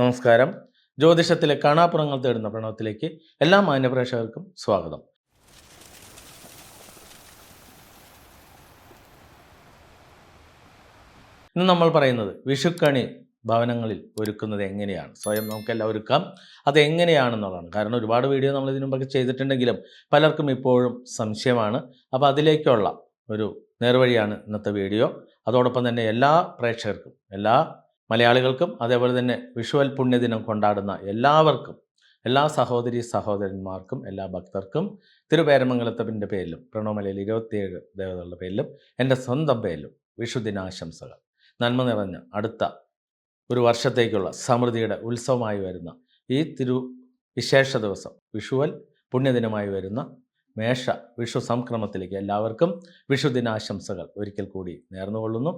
നമസ്കാരം. ജ്യോതിഷത്തിലെ കാണാപ്പുറങ്ങൾ തേടുന്ന പ്രണവത്തിലേക്ക് എല്ലാ മാന്യപ്രേക്ഷകർക്കും സ്വാഗതം. ഇന്ന് നമ്മൾ പറയുന്നത് വിഷുക്കണി ഭവനങ്ങളിൽ ഒരുക്കുന്നത് എങ്ങനെയാണ്? സ്വയം നമുക്കെല്ലാം ഒരുക്കാം. അത് എങ്ങനെയാണെന്നുള്ളതാണ്. കാരണം ഒരുപാട് വീഡിയോ നമ്മൾ ഇതിനു മുമ്പൊക്കെ ചെയ്തിട്ടുണ്ടെങ്കിലും പലർക്കും ഇപ്പോഴും സംശയമാണ്. അപ്പോൾ അതിലേക്കുള്ള ഒരു നേർവഴിയാണ് ഇന്നത്തെ വീഡിയോ. അതോടൊപ്പം തന്നെ എല്ലാ പ്രേക്ഷകർക്കും എല്ലാ മലയാളികൾക്കും അതേപോലെ തന്നെ വിഷുവൽ പുണ്യദിനം കൊണ്ടാടുന്ന എല്ലാവർക്കും എല്ലാ സഹോദരി സഹോദരന്മാർക്കും എല്ലാ ഭക്തർക്കും തിരുപേരമംഗലത്തപ്പിന്റെ പേരിലും പ്രണവമലയിൽ ഇരുപത്തിയേഴ് ദേവതകളുടെ പേരിലും എന്റെ സ്വന്തം പേരിലും വിഷുദിനാശംസകൾ. നന്മ നിറഞ്ഞ അടുത്ത ഒരു വർഷത്തേക്കുള്ള സമൃദ്ധിയുടെ ഉത്സവമായി വരുന്ന ഈ തിരു വിശേഷ ദിവസം വിഷുവൽ പുണ്യദിനമായി വരുന്ന മേഷ വിഷു സംക്രമത്തിലേക്ക് എല്ലാവർക്കും വിഷുദിനാശംസകൾ ഒരിക്കൽ കൂടി നേർന്നുകൊള്ളുന്നു.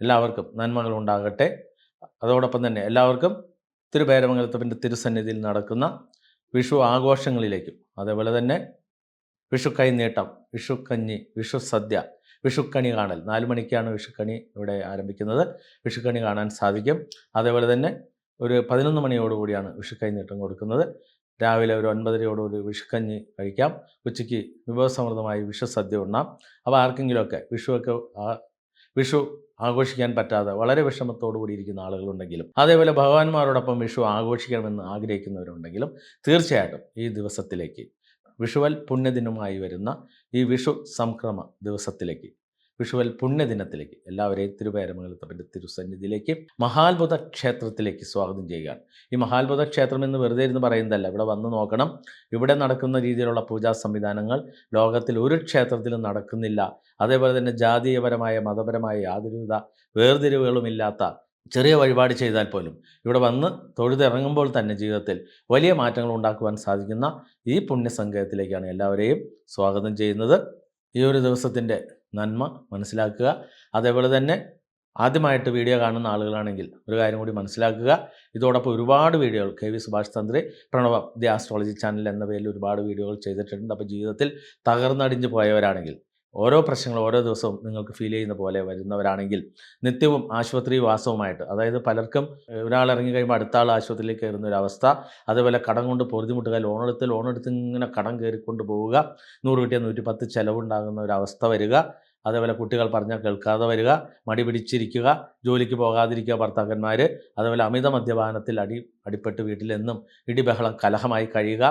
എല്ലാവർക്കും നന്മകൾ ഉണ്ടാകട്ടെ. അതോടൊപ്പം തന്നെ എല്ലാവർക്കും തിരുപേരമംഗലത്തപ്പന്റെ തിരുസന്നിധിയിൽ നടക്കുന്ന വിഷു ആഘോഷങ്ങളിലേക്കും അതേപോലെ തന്നെ വിഷു കൈനീട്ടം വിഷു കഞ്ഞി വിഷു സദ്യ വിഷുക്കണി കാണൽ. നാല് മണിക്കാണ് വിഷുക്കണി ഇവിടെ ആരംഭിക്കുന്നത്. വിഷുക്കണി കാണാൻ സാധിക്കും. അതേപോലെ തന്നെ ഒരു പതിനൊന്ന് മണിയോടുകൂടിയാണ് വിഷു കൈനീട്ടം കൊടുക്കുന്നത്. രാവിലെ ഒരു ഒൻപതരയോടുകൂടി വിഷുക്കഞ്ഞി കഴിക്കാം. ഉച്ചയ്ക്ക് വിഭവസമൃദ്ധമായി വിഷു സദ്യ ഉണ്ണാം. അപ്പോൾ ആർക്കെങ്കിലുമൊക്കെ വിഷുവൊക്കെ വിഷു ആഘോഷിക്കാൻ പറ്റാതെ വളരെ വിഷമത്തോടു കൂടി ഇരിക്കുന്ന ആളുകളുണ്ടെങ്കിലും അതേപോലെ ഭഗവാന്മാരോടൊപ്പം വിഷു ആഘോഷിക്കണമെന്ന് ആഗ്രഹിക്കുന്നവരുണ്ടെങ്കിലും തീർച്ചയായിട്ടും ഈ ദിവസത്തിലേക്ക് വിഷുവൽ പുണ്യദിനമായി വരുന്ന ഈ വിഷു സംക്രമ ദിവസത്തിലേക്ക് വിഷുവൽ പുണ്യദിനത്തിലേക്ക് എല്ലാവരെയും തിരുവേരമംഗലത്തപ്പന്റെ തിരുസന്നിധിയിലേക്ക് മഹാത്ഭുത ക്ഷേത്രത്തിലേക്ക് സ്വാഗതം ചെയ്യുകയാണ്. ഈ മഹാത്ഭുത ക്ഷേത്രം എന്ന് വെറുതെ ഇരുന്ന് പറയുന്നതല്ല ഇവിടെ വന്ന് നോക്കണം. ഇവിടെ നടക്കുന്ന രീതിയിലുള്ള പൂജാ സംവിധാനങ്ങൾ ലോകത്തിൽ ഒരു ക്ഷേത്രത്തിലും നടക്കുന്നില്ല. അതേപോലെ തന്നെ ജാതീയപരമായ മതപരമായ യാതൊരുവിധ വേർതിരിവുകളുമില്ലാത്ത ചെറിയ വഴിപാട് ചെയ്താൽ പോലും ഇവിടെ വന്ന് തൊഴുതിറങ്ങുമ്പോൾ തന്നെ ജീവിതത്തിൽ വലിയ മാറ്റങ്ങൾ ഉണ്ടാക്കുവാൻ സാധിക്കുന്ന ഈ പുണ്യസങ്കേതത്തിലേക്കാണ് എല്ലാവരെയും സ്വാഗതം ചെയ്യുന്നത്. ഈ ഒരു ദിവസത്തിന്റെ നന്മ മനസ്സിലാക്കുക. അതേപോലെ തന്നെ ആദ്യമായിട്ട് വീഡിയോ കാണുന്ന ആളുകളാണെങ്കിൽ ഒരു കാര്യം കൂടി മനസ്സിലാക്കുക. ഇതോടൊപ്പം ഒരുപാട് വീഡിയോകൾ കെ വി സുഭാഷ് തന്ത്രി പ്രണവ ദി ആസ്ട്രോളജി ചാനൽ എന്ന പേരിൽ ഒരുപാട് വീഡിയോകൾ ചെയ്തിട്ടുണ്ട്. അപ്പോൾ ജീവിതത്തിൽ തകർന്നടിഞ്ഞു പോയവരാണെങ്കിൽ ഓരോ പ്രശ്നങ്ങൾ ഓരോ ദിവസവും നിങ്ങൾക്ക് ഫീൽ ചെയ്യുന്ന പോലെ വരുന്നവരാണെങ്കിൽ നിത്യവും ആശുപത്രി വാസവുമായിട്ട് അതായത് പലർക്കും ഒരാൾ ഇറങ്ങി കഴിയുമ്പോൾ അടുത്ത ആൾ ആശുപത്രിയിലേക്ക് കയറുന്ന ഒരു അവസ്ഥ. അതേപോലെ കടം കൊണ്ട് പൊറുതിമുട്ടുക ലോണെടുത്ത് ലോണെടുത്ത് ഇങ്ങനെ കടം കയറിക്കൊണ്ട് പോവുക. നൂറ് കിട്ടിയാൽ നൂറ്റി പത്ത് ചിലവുണ്ടാകുന്ന ഒരു അവസ്ഥ വരിക. അതേപോലെ കുട്ടികൾ പറഞ്ഞാൽ കേൾക്കാതെ വരിക മടി പിടിച്ചിരിക്കുക ജോലിക്ക് പോകാതിരിക്കുക ഭർത്താക്കന്മാർ അതേപോലെ അമിത മദ്യപാനത്തിൽ അടി അടിപ്പെട്ട് വീട്ടിലെന്നും ഇടിബഹളം കലഹമായി കഴിയുക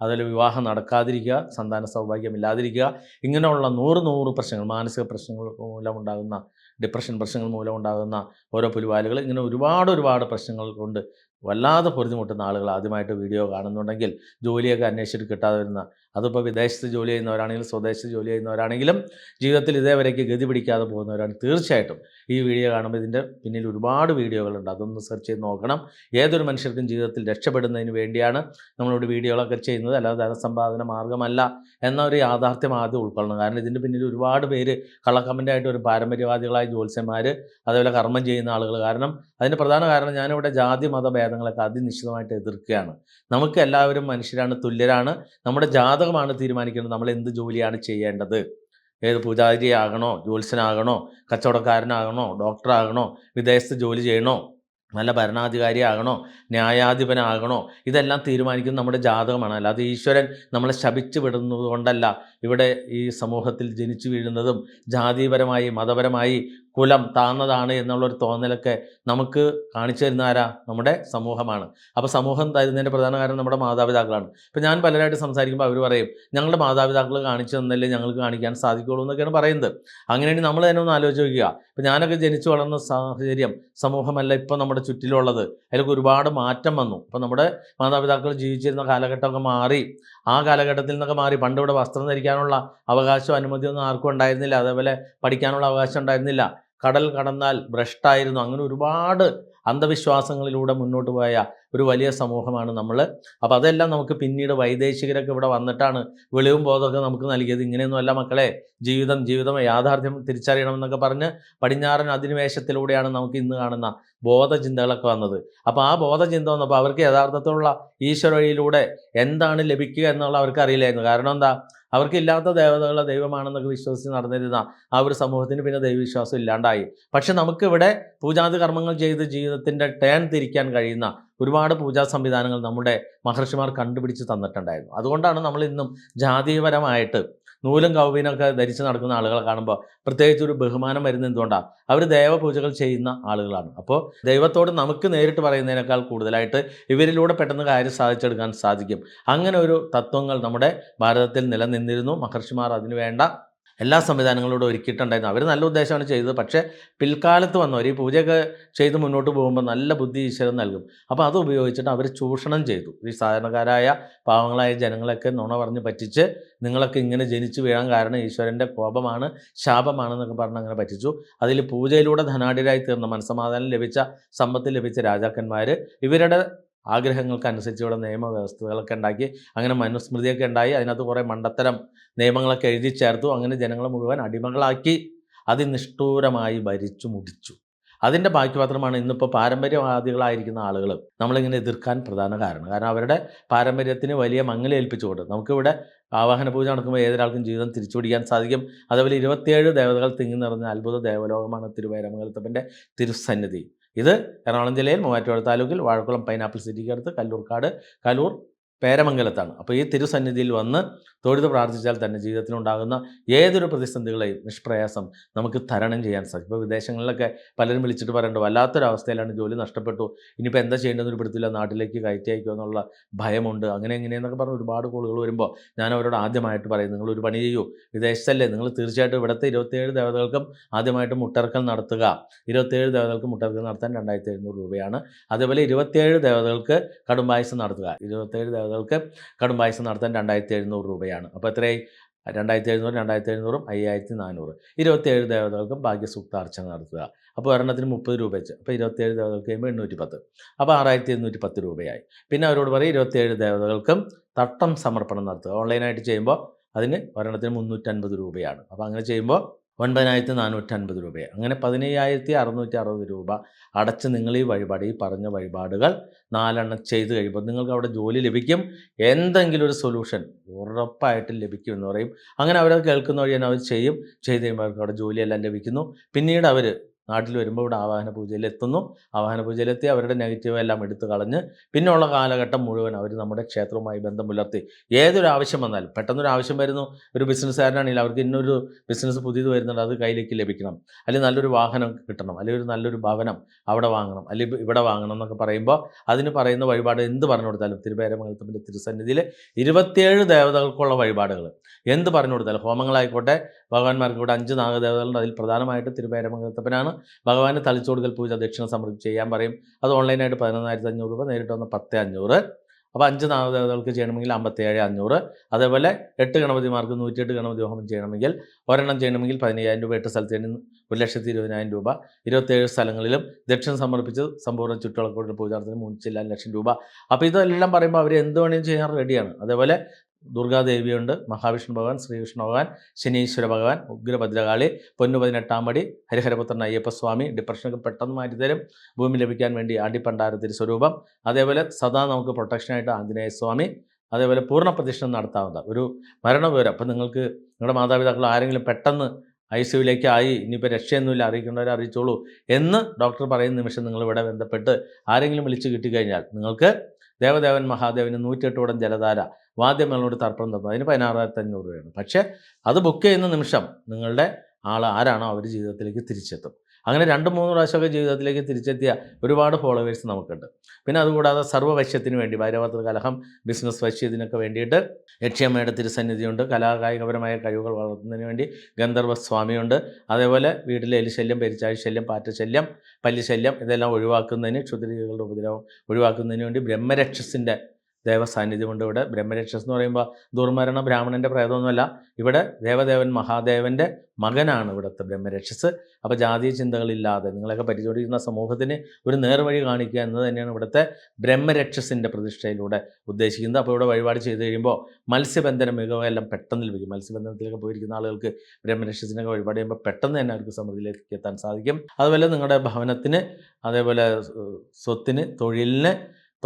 അതുപോലെ വിവാഹം നടക്കാതിരിക്കുക സന്താന സൗഭാഗ്യമില്ലാതിരിക്കുക ഇങ്ങനെയുള്ള നൂറ് നൂറ് പ്രശ്നങ്ങൾ മാനസിക പ്രശ്നങ്ങൾ മൂലമുണ്ടാകുന്ന ഡിപ്രഷൻ പ്രശ്നങ്ങൾ മൂലമുണ്ടാകുന്ന ഓരോ പുലിവാലുകൾ ഇങ്ങനെ ഒരുപാട് ഒരുപാട് പ്രശ്നങ്ങൾ കൊണ്ട് വല്ലാതെ പൊരുതിമുട്ടുന്ന ആളുകൾ ആദ്യമായിട്ട് വീഡിയോ കാണുന്നുണ്ടെങ്കിൽ ജോലിയൊക്കെ അന്വേഷിച്ചിട്ട് കിട്ടാതെ വരുന്ന അതിപ്പോൾ വിദേശത്ത് ജോലി ചെയ്യുന്നവരാണെങ്കിലും സ്വദേശത്ത് ജോലി ചെയ്യുന്നവരാണെങ്കിലും ജീവിതത്തിൽ ഇതേവരേക്ക് ഗതി പിടിക്കാതെ പോകുന്നവരാണ്. തീർച്ചയായിട്ടും ഈ വീഡിയോ കാണുമ്പോൾ ഇതിന്റെ പിന്നിൽ ഒരുപാട് വീഡിയോകളുണ്ട് അതൊന്ന് സെർച്ച് ചെയ്ത് നോക്കണം. ഏതൊരു മനുഷ്യർക്കും ജീവിതത്തിൽ രക്ഷപ്പെടുന്നതിന് വേണ്ടിയാണ് നമ്മളിവിടെ വീഡിയോകളൊക്കെ ചെയ്യുന്നത്. അല്ലാതെ ധനസമ്പാദന മാർഗമല്ല എന്ന ഒരു യാഥാർത്ഥ്യം ആദ്യം ഉൾക്കൊള്ളണം. കാരണം ഇതിന്റെ പിന്നിൽ ഒരുപാട് പേര് കള്ളക്കമന്റായിട്ട് ഒരു പാരമ്പര്യവാദികളായ ജ്യോത്സ്യന്മാർ അതേപോലെ കർമ്മം ചെയ്യുന്ന ആളുകൾ കാരണം അതിന്റെ പ്രധാന കാരണം ഞാനിവിടെ ജാതി മത ഭേദങ്ങളൊക്കെ അതിനിശ്ചിതമായിട്ട് എതിർക്കുകയാണ്. നമുക്ക് എല്ലാവരും മനുഷ്യരാണ് തുല്യരാണ്. നമ്മുടെ ജാതകമാണ് തീരുമാനിക്കുന്നത്. നമ്മൾ എന്ത് ജോലിയാണ് ചെയ്യേണ്ടത്? ഏത് പൂജാരിയാകണോ ജ്യോത്സ്യനാകണോ കച്ചവടക്കാരനാകണോ ഡോക്ടറാകണോ വിദേശത്ത് ജോലി ചെയ്യണോ നല്ല ഭരണാധികാരിയാകണോ ന്യായാധിപനാകണോ? ഇതെല്ലാം തീരുമാനിക്കുന്നത് നമ്മുടെ ജാതകമാണ്. അല്ലാതെ ഈശ്വരൻ നമ്മളെ ശപിച്ചു വിടുന്നത് കൊണ്ടല്ല ഇവിടെ ഈ സമൂഹത്തിൽ ജനിച്ചു വീഴുന്നതും ജാതിപരമായി മതപരമായി കുലം താഴ്ന്നതാണ് എന്നുള്ളൊരു തോന്നലൊക്കെ നമുക്ക് കാണിച്ചു തരുന്ന ആരാ നമ്മുടെ സമൂഹമാണ്. അപ്പോൾ സമൂഹം തരുന്നതിന്റെ പ്രധാന കാരണം നമ്മുടെ മാതാപിതാക്കളാണ്. ഇപ്പം ഞാൻ പലരായിട്ട് സംസാരിക്കുമ്പോൾ അവർ പറയും ഞങ്ങളുടെ മാതാപിതാക്കൾ കാണിച്ചു തന്നല്ലേ ഞങ്ങൾക്ക് കാണിക്കാൻ സാധിക്കുള്ളൂ എന്നൊക്കെയാണ് പറയുന്നത്. അങ്ങനെയാണെങ്കിൽ നമ്മൾ തന്നെ ഒന്ന് ആലോചിച്ച് നോക്കുക. ഇപ്പം ഞാനൊക്കെ ജനിച്ചു വളർന്ന സാഹചര്യം സമൂഹമല്ല ഇപ്പോൾ നമ്മുടെ ചുറ്റിലുള്ളത്. അതിലൊക്കെ ഒരുപാട് മാറ്റം വന്നു. അപ്പോൾ നമ്മുടെ മാതാപിതാക്കൾ ജീവിച്ചിരുന്ന കാലഘട്ടമൊക്കെ മാറി. ആ കാലഘട്ടത്തിൽ നിന്നൊക്കെ മാറി. പണ്ട് ഇവിടെ വസ്ത്രം ധരിക്കാനുള്ള അവകാശം അനുമതിയൊന്നും ആർക്കും ഉണ്ടായിരുന്നില്ല. അതേപോലെ പഠിക്കാനുള്ള അവകാശം ഉണ്ടായിരുന്നില്ല. കടൽ കടന്നാൽ ഭ്രഷ്ടായിരുന്നു. അങ്ങനെ ഒരുപാട് അന്ധവിശ്വാസങ്ങളിലൂടെ മുന്നോട്ട് പോയ ഒരു വലിയ സമൂഹമാണ് നമ്മൾ അപ്പോൾ അതെല്ലാം നമുക്ക് പിന്നീട് വൈദേശികരൊക്കെ ഇവിടെ വന്നിട്ടാണ് വെളിവും ബോധമൊക്കെ നമുക്ക് നൽകിയത്. ഇങ്ങനെയൊന്നുമല്ല മക്കളെ. ജീവിതം ജീവിതം യാഥാർത്ഥ്യം തിരിച്ചറിയണമെന്നൊക്കെ പറഞ്ഞ് പടിഞ്ഞാറൻ അധിനിവേശത്തിലൂടെയാണ് നമുക്ക് ഇന്ന് കാണുന്ന ബോധചിന്തകളൊക്കെ വന്നത്. അപ്പോൾ ആ ബോധചിന്ത വന്നപ്പോൾ അവർക്ക് യഥാർത്ഥത്തിലുള്ള ഈശ്വര വഴിയിലൂടെ എന്താണ് ലഭിക്കുക എന്നുള്ള അവർക്ക് അറിയില്ലായിരുന്നു. കാരണം എന്താ? അവർക്കില്ലാത്ത ദേവതകളെ ദൈവമാണെന്നൊക്കെ വിശ്വസിച്ച് നടന്നിരുന്ന ആ ഒരു സമൂഹത്തിന് പിന്നെ ദൈവവിശ്വാസം ഇല്ലാണ്ടായി. പക്ഷെ നമുക്കിവിടെ പൂജാതി കർമ്മങ്ങൾ ചെയ്ത് ജീവിതത്തിന്റെ ടേൺ തിരിക്കാൻ കഴിയുന്ന ഒരുപാട് പൂജാ സംവിധാനങ്ങൾ നമ്മുടെ മഹർഷിമാർ കണ്ടുപിടിച്ച് തന്നിട്ടുണ്ടായിരുന്നു. അതുകൊണ്ടാണ് നമ്മൾ ഇന്നും ജാതീയപരമായിട്ട് നൂലും കൗവിനൊക്കെ ധരിച്ച് നടക്കുന്ന ആളുകളെ കാണുമ്പോൾ പ്രത്യേകിച്ച് ഒരു ബഹുമാനം വരുന്ന എന്തുകൊണ്ടാണ് അവർ ദേവപൂജകൾ ചെയ്യുന്ന ആളുകളാണ്. അപ്പോൾ ദൈവത്തോട് നമുക്ക് നേരിട്ട് പറയുന്നതിനേക്കാൾ കൂടുതലായിട്ട് ഇവരിലൂടെ പെട്ടെന്ന് കാര്യം സാധിച്ചെടുക്കാൻ സാധിക്കും. അങ്ങനെ ഒരു തത്വങ്ങൾ നമ്മുടെ ഭാരതത്തിൽ നിലനിന്നിരുന്നു. മഹർഷിമാർ അതിന് വേണ്ട എല്ലാ സംവിധാനങ്ങളോടും ഒരുക്കിയിട്ടുണ്ടായിരുന്നു. അവർ നല്ല ഉദ്ദേശമാണ് ചെയ്തത്. പക്ഷേ പിൽക്കാലത്ത് വന്നവർ ഈ പൂജയൊക്കെ ചെയ്ത് മുന്നോട്ട് പോകുമ്പോൾ നല്ല ബുദ്ധി ഈശ്വരൻ നൽകും. അപ്പോൾ അത് ഉപയോഗിച്ചിട്ട് അവർ ചൂഷണം ചെയ്തു. ഈ സാധാരണക്കാരായ പാവങ്ങളായ ജനങ്ങളൊക്കെ നുണ പറഞ്ഞ് പറ്റിച്ച് നിങ്ങളൊക്കെ ഇങ്ങനെ ജനിച്ചു വീഴാൻ കാരണം ഈശ്വരന്റെ കോപമാണ് ശാപമാണെന്നൊക്കെ പറഞ്ഞ് അങ്ങനെ പറ്റിച്ചു. അതിൽ പൂജയിലൂടെ ധനാഢ്യരായി തീർന്ന. മനസ്സമാധാനം ലഭിച്ച സമ്പത്ത് ലഭിച്ച രാജാക്കന്മാർ ഇവരുടെ ആഗ്രഹങ്ങൾക്ക് ഇവിടെ നിയമവ്യവസ്ഥകളൊക്കെ ഉണ്ടാക്കി അങ്ങനെ മനുസ്മൃതിയൊക്കെ ഉണ്ടായി അതിനകത്ത് കുറേ മണ്ടത്തരം നിയമങ്ങളൊക്കെ എഴുതി ചേർത്തു അങ്ങനെ ജനങ്ങളെ മുഴുവൻ അടിമകളാക്കി അതിനിഷ്ഠൂരമായി ഭരിച്ചു മുടിച്ചു. അതിന്റെ ബാക്കിപത്രമാണ് ഇന്നിപ്പോൾ പാരമ്പര്യവാദികളായിരിക്കുന്ന ആളുകൾ നമ്മളിങ്ങനെ എതിർക്കാൻ പ്രധാന കാരണം. കാരണം അവരുടെ പാരമ്പര്യത്തിന് വലിയ മങ്ങലേൽപ്പിച്ചുകൊണ്ട് നമുക്കിവിടെ ആവാഹന പൂജ നടക്കുമ്പോൾ ഏതൊരാൾക്കും ജീവിതം തിരിച്ചുപിടിക്കാൻ സാധിക്കും. അതേപോലെ ഇരുപത്തിയേഴ് ദേവതകൾ തിങ്ങി നിറഞ്ഞ അത്ഭുത ദേവലോകമാണ് തിരുവൈരമംഗലത്തപ്പന്റെ തിരുസന്നിധി. ഇത് എറണാകുളം ജില്ലയിൽ മൂവാറ്റുപുഴ താലൂക്കിൽ വാഴക്കുളം പൈനാപ്പിൾ സിറ്റിക്കടുത്ത് കല്ലൂർക്കാട് കലൂർ പേരമംഗലത്താണ്. അപ്പോൾ ഈ തിരുസന്നിധിയിൽ വന്ന് തൊഴുത് പ്രാർത്ഥിച്ചാൽ തന്നെ ജീവിതത്തിലുണ്ടാകുന്ന ഏതൊരു പ്രതിസന്ധികളെയും നിഷ്പ്രയാസം നമുക്ക് തരണം ചെയ്യാൻ സാധിക്കും. ഇപ്പോൾ വിദേശങ്ങളിലൊക്കെ പലരും വിളിച്ചിട്ട് പറയേണ്ട വല്ലാത്തൊരവസ്ഥയിലാണ് ജോലി നഷ്ടപ്പെട്ടു ഇനിയിപ്പോൾ എന്താ ചെയ്യേണ്ടതെന്ന് പിടുത്തില്ല നാട്ടിലേക്ക് കയറ്റി അയക്കുമോ എന്നുള്ള ഭയമുണ്ട് അങ്ങനെ എങ്ങനെയെന്നൊക്കെ പറഞ്ഞ് ഒരുപാട് കോളുകൾ വരുമ്പോൾ ഞാൻ അവരോട് ആദ്യമായിട്ട് പറയും നിങ്ങൾ ഒരു പണി ചെയ്യൂ വിദേശത്തല്ലേ നിങ്ങൾ തീർച്ചയായിട്ടും ഇവിടുത്തെ ഇരുപത്തേഴ് ദേവതകൾക്കും ആദ്യമായിട്ട് മുട്ടർക്കൽ നടത്തുക ഇരുപത്തേഴ് ദേവതകൾക്ക് മുട്ടർക്കൽ നടത്താൻ രണ്ടായിരത്തി എഴുന്നൂറ് രൂപയാണ്. അതേപോലെ ഇരുപത്തേഴ് ദേവതകൾക്ക് കടുംപായസം നടത്തുക ഇരുപത്തിയേഴ് കടും കടുംപായസം നടത്താൻ രണ്ടായിരത്തി എഴുന്നൂറ് രൂപയാണ്. അപ്പോൾ എത്രയായി? രണ്ടായിരത്തി എഴുന്നൂറ് രണ്ടായിരത്തി എഴുന്നൂറും അയ്യായിരത്തി നാനൂറ് ഇരുപത്തേഴ് ദേവതകൾക്കും ഭാഗ്യസൂക്താർച്ചന നടത്തുക. അപ്പോൾ ഒരെണ്ണത്തിന് മുപ്പത് രൂപ വെച്ച്. അപ്പോൾ ഇരുപത്തേഴ് ദേവതകൾക്ക് കഴിയുമ്പോൾ എണ്ണൂറ്റി പത്ത് അപ്പോൾ ആറായിരത്തി എണ്ണൂറ്റി പത്ത് രൂപയായി. പിന്നെ അവരോട് പറയും ഇരുപത്തേഴ് ദേവതകൾക്കും തട്ടം സമർപ്പണം നടത്തുക. ഓൺലൈനായിട്ട് ചെയ്യുമ്പോൾ അതിന് ഒരെണ്ണത്തിന് മുന്നൂറ്റൻപത് രൂപയാണ്. അപ്പോൾ അങ്ങനെ ചെയ്യുമ്പോൾ ഒൻപതിനായിരത്തി നാനൂറ്റി അൻപത് രൂപയാണ് അങ്ങനെ പതിനയ്യായിരത്തി അറുന്നൂറ്റി അറുപത് രൂപ അടച്ച് നിങ്ങൾ ഈ വഴിപാട് ഈ പറഞ്ഞ വഴിപാടുകൾ നാലെണ്ണം ചെയ്ത് കഴിയുമ്പോൾ നിങ്ങൾക്ക് അവിടെ ജോലി ലഭിക്കും. എന്തെങ്കിലും ഒരു സൊല്യൂഷൻ ഉറപ്പായിട്ടും ലഭിക്കും എന്ന് പറയും. അങ്ങനെ അവരത് കേൾക്കുന്ന വഴി തന്നെ അവർ ചെയ്യും. ചെയ്ത് കഴിയുമ്പോൾ അവർക്ക് അവിടെ ജോലിയെല്ലാം ലഭിക്കുന്നു. പിന്നീട് അവർ നാട്ടിൽ വരുമ്പോൾ ഇവിടെ ആവാഹന പൂജയിൽ എത്തുന്നു ആവാഹന പൂജയിലെത്തി അവരുടെ നെഗറ്റീവ് എല്ലാം എടുത്തു കളഞ്ഞ് പിന്നെയുള്ള കാലഘട്ടം മുഴുവൻ അവർ നമ്മുടെ ക്ഷേത്രവുമായി ബന്ധം പുലർത്തി. ഏതൊരു ആവശ്യം വന്നാലും പെട്ടെന്നൊരു ആവശ്യം വരുന്നു ഒരു ബിസിനസ്സുകാരനാണെങ്കിൽ അവർക്ക് ഇന്നൊരു ബിസിനസ് പുതിയത് വരുന്നുണ്ട് അത് കയ്യിലേക്ക് ലഭിക്കണം. അല്ലെങ്കിൽ നല്ലൊരു വാഹനം കിട്ടണം അല്ലെങ്കിൽ ഒരു നല്ലൊരു ഭവനം അവിടെ വാങ്ങണം അല്ലെങ്കിൽ ഇവിടെ വാങ്ങണം എന്നൊക്കെ പറയുമ്പോൾ അതിന് പറയുന്ന വഴിപാട് എന്ത് പറഞ്ഞു കൊടുത്താലും തിരുവേരമംഗലത്തിന്റെ തിരുസന്നിധിയിൽ ഇരുപത്തിയേഴ് ദേവതകൾക്കുള്ള വഴിപാടുകൾ എന്ത് പറഞ്ഞു കൊടുത്താലും ഹോമങ്ങളായിക്കോട്ടെ ഭഗവാന്മാർക്ക് ഇവിടെ അഞ്ച് നാഗദേവതകളുണ്ട് അതിൽ പ്രധാനമായിട്ട് തിരുവേരമംഗലത്തപ്പനാണ് ഭഗവാന് തളിച്ചു കൊടുക്കൽ പൂജ ദക്ഷിണ സമർപ്പിച്ച് ചെയ്യാൻ പറയും. അത് ഓൺലൈനായിട്ട് പതിനൊന്നായിരത്തി അഞ്ഞൂറ് രൂപ നേരിട്ട് വന്ന് പത്ത് അഞ്ഞൂറ് അപ്പോൾ അഞ്ച് നാഗദേവതകൾക്ക് ചെയ്യണമെങ്കിൽ അമ്പത്തേഴ് അഞ്ഞൂറ്. അതേപോലെ എട്ട് ഗണപതിമാർക്ക് നൂറ്റിയെട്ട് ഗണപതി ഹോമം ചെയ്യണമെങ്കിൽ ഒരെണ്ണം ചെയ്യണമെങ്കിൽ പതിനയ്യായിരം രൂപ എട്ട് സ്ഥലത്ത് ചെയ്യണം ഒരു ലക്ഷത്തി ഇരുപതിനായിരം രൂപ. ഇരുപത്തേഴ് സ്ഥലങ്ങളിലും ദക്ഷിണ സമർപ്പിച്ച് സമ്പൂർണ ചുറ്റുവിളക്കോട് പൂജാർത്ഥത്തിന് മൂന്ന് ചില്ലാൻ ലക്ഷം രൂപ. അപ്പോൾ ഇതെല്ലാം പറയുമ്പോൾ അവർ എന്ത് വേണമെങ്കിലും ചെയ്യാൻ റെഡിയാണ് അതേപോലെ ദുർഗാദേവിയുണ്ട് മഹാവിഷ്ണു ഭഗവാൻ ശ്രീകൃഷ്ണ ഭഗവാൻ ശനീശ്വര ഭഗവാൻ ഉഗ്രഭദ്രകാളി പൊന്നു പതിനെട്ടാം മടി ഹരിഹരപുത്രൻ അയ്യപ്പസ്വാമി ഡിപ്രഷനൊക്കെ പെട്ടെന്ന് മാറ്റിത്തരും ഭൂമി ലഭിക്കാൻ വേണ്ടി ആണ്ടിപ്പണ്ടാര തിരുസ്വരൂപം അതേപോലെ സദാ നമുക്ക് പ്രൊട്ടക്ഷനായിട്ട് ആഞ്ജനേയ സ്വാമി അതേപോലെ പൂർണ പ്രതിഷ്ഠ നടത്താവുന്ന ഒരു മരണവിവരം. അപ്പം നിങ്ങൾക്ക് നിങ്ങളുടെ മാതാപിതാക്കൾ ആരെങ്കിലും പെട്ടെന്ന് ഐ സിയുലേക്ക് ആയി ഇനിയിപ്പോൾ രക്ഷയൊന്നുമില്ല അറിയിക്കേണ്ടവരെ അറിയിച്ചോളൂ എന്ന് ഡോക്ടർ പറയുന്ന നിമിഷം നിങ്ങൾ ഇവിടെ ബന്ധപ്പെട്ട് ആരെങ്കിലും വിളിച്ച് കിട്ടിക്കഴിഞ്ഞാൽ നിങ്ങൾക്ക് ദേവദേവൻ മഹാദേവന് നൂറ്റെട്ടോടം ജലധാര വാദ്യമേളനോട് തർപ്പണം തന്നു അതിന് പതിനാറായിരത്തി അഞ്ഞൂറ് രൂപയാണ്. പക്ഷേ അത് ബുക്ക് ചെയ്യുന്ന നിമിഷം നിങ്ങളുടെ ആൾ ആരാണോ അവർ ജീവിതത്തിലേക്ക് തിരിച്ചെത്തും. അങ്ങനെ രണ്ട് മൂന്ന് പ്രാവശ്യമൊക്കെ ജീവിതത്തിലേക്ക് തിരിച്ചെത്തിയ ഒരുപാട് ഫോളോവേഴ്സ് നമുക്കുണ്ട്. പിന്നെ അതുകൂടാതെ സർവവശ്യത്തിന് വേണ്ടി ഭാര്യവർത്തക കലഹം ബിസിനസ് വശ്യത്തിനൊക്കെ വേണ്ടിയിട്ട് യക്ഷിയമ്മയുടെ തിരുസന്നിധിയുണ്ട്. കലാകായികപരമായ കഴിവുകൾ വളർത്തുന്നതിന് വേണ്ടി ഗന്ധർവ സ്വാമിയുണ്ട്. അതേപോലെ വീട്ടിലെ എലിശല്യം പെരിച്ചാഴി ശല്യം പാറ്റശല്യം പല്ലിശല്യം ഇതെല്ലാം ഒഴിവാക്കുന്നതിന് ക്ഷുദ്രികളുടെ ഉപദ്രവം ഒഴിവാക്കുന്നതിന് വേണ്ടി ബ്രഹ്മരക്ഷസിന്റെ ദേവസാന്നിധ്യമുണ്ട് ഇവിടെ. ബ്രഹ്മരക്ഷസ് എന്ന് പറയുമ്പോൾ ദുർമരണ ബ്രാഹ്മണന്റെ പ്രേതമൊന്നുമല്ല. ഇവിടെ ദേവദേവൻ മഹാദേവന്റെ മകനാണ് ഇവിടുത്തെ ബ്രഹ്മരക്ഷസ്. അപ്പോൾ ജാതീയ ചിന്തകളില്ലാതെ നിങ്ങളൊക്കെ പരിചോദിക്കുന്ന സമൂഹത്തിന് ഒരു നേർവഴി കാണിക്കുക എന്നത് തന്നെയാണ് ഇവിടുത്തെ ബ്രഹ്മരക്ഷസിന്റെ പ്രതിഷ്ഠയിലൂടെ ഉദ്ദേശിക്കുന്നത്. അപ്പോൾ ഇവിടെ വഴിപാട് ചെയ്ത് കഴിയുമ്പോൾ മത്സ്യബന്ധന മികവെല്ലാം പെട്ടെന്ന് ലഭിക്കും. മത്സ്യബന്ധനത്തിലൊക്കെ പോയിരിക്കുന്ന ആളുകൾക്ക് ബ്രഹ്മരക്ഷസിനൊക്കെ വഴിപാട് ചെയ്യുമ്പോൾ പെട്ടെന്ന് തന്നെ അവർക്ക് സമൃദ്ധിയിലേക്ക് എത്താൻ സാധിക്കും. അതുപോലെ നിങ്ങളുടെ ഭവനത്തിന് അതേപോലെ സ്വത്തിന് തൊഴിലിന്